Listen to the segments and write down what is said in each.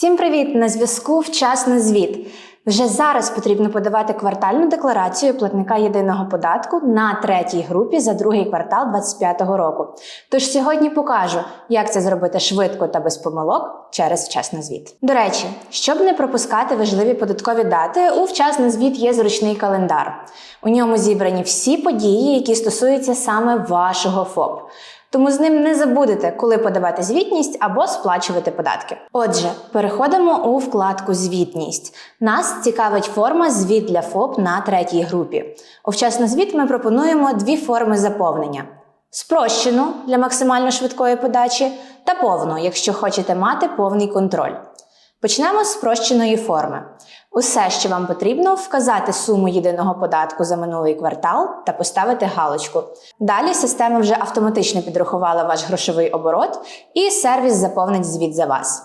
Всім привіт! На зв'язку вчасний звіт. Вже зараз потрібно подавати квартальну декларацію платника єдиного податку на третій групі за другий квартал 2025 року. Тож сьогодні покажу, як це зробити швидко та без помилок через вчасний звіт. До речі, щоб не пропускати важливі податкові дати, у вчасний звіт є зручний календар. У ньому зібрані всі події, які стосуються саме вашого ФОП. Тому з ним не забудете, коли подавати звітність або сплачувати податки. Отже, переходимо у вкладку Звітність. Нас цікавить форма звіт для ФОП на третій групі. У вчасний звіт ми пропонуємо дві форми заповнення: спрощену для максимально швидкої подачі та повну, якщо хочете мати повний контроль. Почнемо з спрощеної форми. Усе, що вам потрібно, вказати суму єдиного податку за минулий квартал та поставити галочку. Далі система вже автоматично підрахувала ваш грошовий оборот, і сервіс заповнить звіт за вас.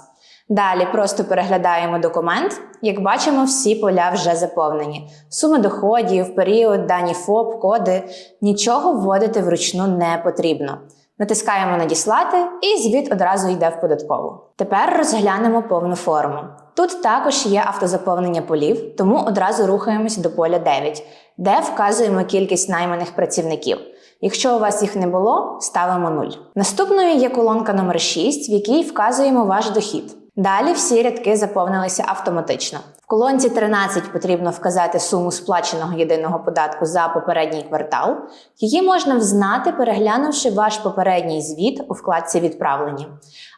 Далі просто переглядаємо документ. Як бачимо, всі поля вже заповнені. Суми доходів, період, дані ФОП, коди. Нічого вводити вручну не потрібно. Натискаємо Надіслати, і звіт одразу йде в податкову. Тепер розглянемо повну форму. Тут також є автозаповнення полів, тому одразу рухаємось до поля 9, де вказуємо кількість найманих працівників. Якщо у вас їх не було, ставимо 0. Наступною є колонка номер 6, в якій вказуємо ваш дохід. Далі всі рядки заповнилися автоматично. В колонці 13 потрібно вказати суму сплаченого єдиного податку за попередній квартал. Її можна взнати, переглянувши ваш попередній звіт у вкладці Відправлені.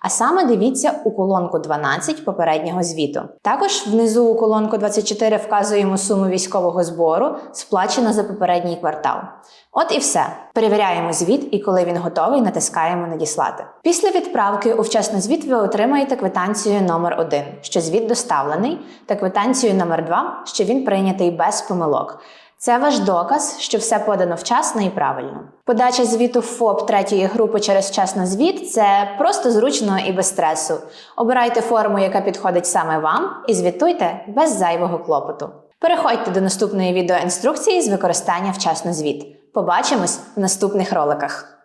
А саме дивіться у колонку 12 попереднього звіту. Також внизу у колонку 24 вказуємо суму військового збору, сплачено за попередній квартал. От і все. Перевіряємо звіт, і коли він готовий, натискаємо Надіслати. Після відправки у вчасний звіт ви отримаєте квитанцію номер 1 що звіт доставлений, та квитанцію номер 2 що він прийнятий без помилок. Це ваш доказ, що все подано вчасно і правильно. Подача звіту ФОП третьої групи через вчасний звіт це просто зручно і без стресу. Обирайте форму, яка підходить саме вам, і звітуйте без зайвого клопоту. Переходьте до наступної відеоінструкції з використання вчасно звіт. Побачимось в наступних роликах.